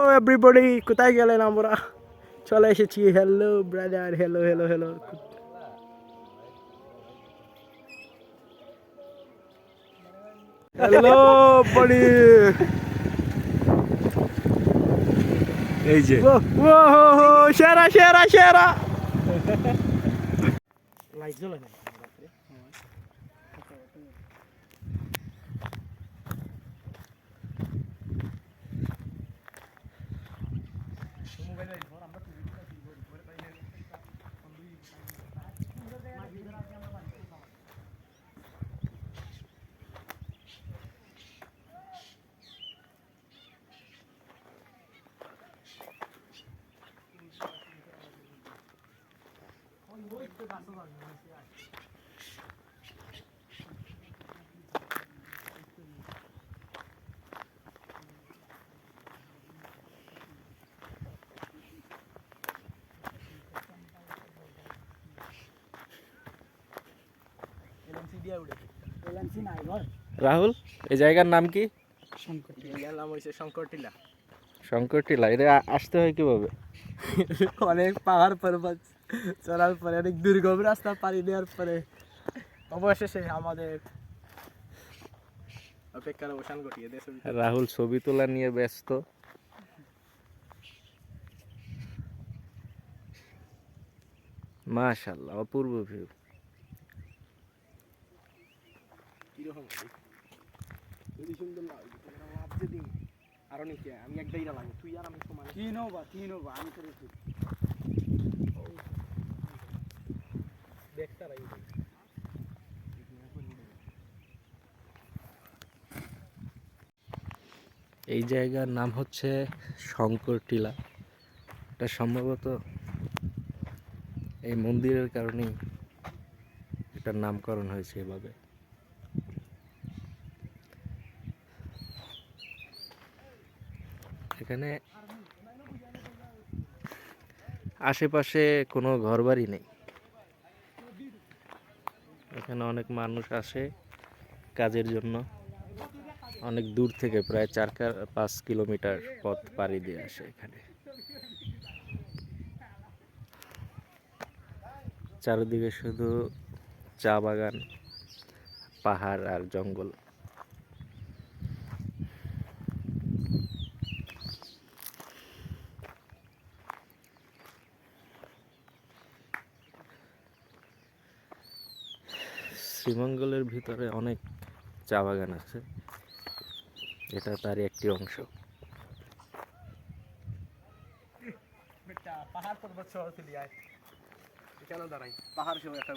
ও everybody কোথায় গেলেন আমরা? চলে এসেছি। Hello brother hello hello hello hello body এই যে। ও ও হো হো সেরা সেরা সেরা লাইট জ্বলে না? রাহুল এই জায়গার নাম কি? গেলাম হয়েছে শঙ্কর টিলা শঙ্কর টিলা এটা আসতে হয় কীভাবে? অনেক পাহাড় পর্বত। চড়ার পরে অনেক দুর্গম রাস্তা পাড়ি দেওয়ার পরে অবশেষে আমাদের অপেক্ষার অবসান ঘটিয়ে দেশ রাহুল ছবি তোলা নিয়ে ব্যস্ত। মাশাল্লাহ অপূর্ব ভিউ কীরকম? যদি সুন্দর না আরও আমি এক লাগে তুই আর আমি সমান। কি নবা কি নবা আমি করে এই জায়গার নাম হচ্ছে শঙ্কর টিলা। এটা সম্ভবত এই মন্দিরের কারণেই এটার নামকরণ হয়েছে এভাবে। এখানে আশেপাশে কোনো ঘরবাড়ি নেই। এখানে অনেক মানুষ আসে কাজের জন্য। অনেক দূর থেকে প্রায় চার পাঁচ কিলোমিটার পথ পাড়ি দিয়ে আসে এখানে। চারিদিকে শুধু চা বাগান, পাহাড় আর জঙ্গল। শ্রীমঙ্গলের ভিতরে অনেক চা বাগান আছে। এটা তারই একটি অংশ। পাহাড় পর্বত শহর চলে যায় কেন দাঁড়াই। পাহাড় সহ একটা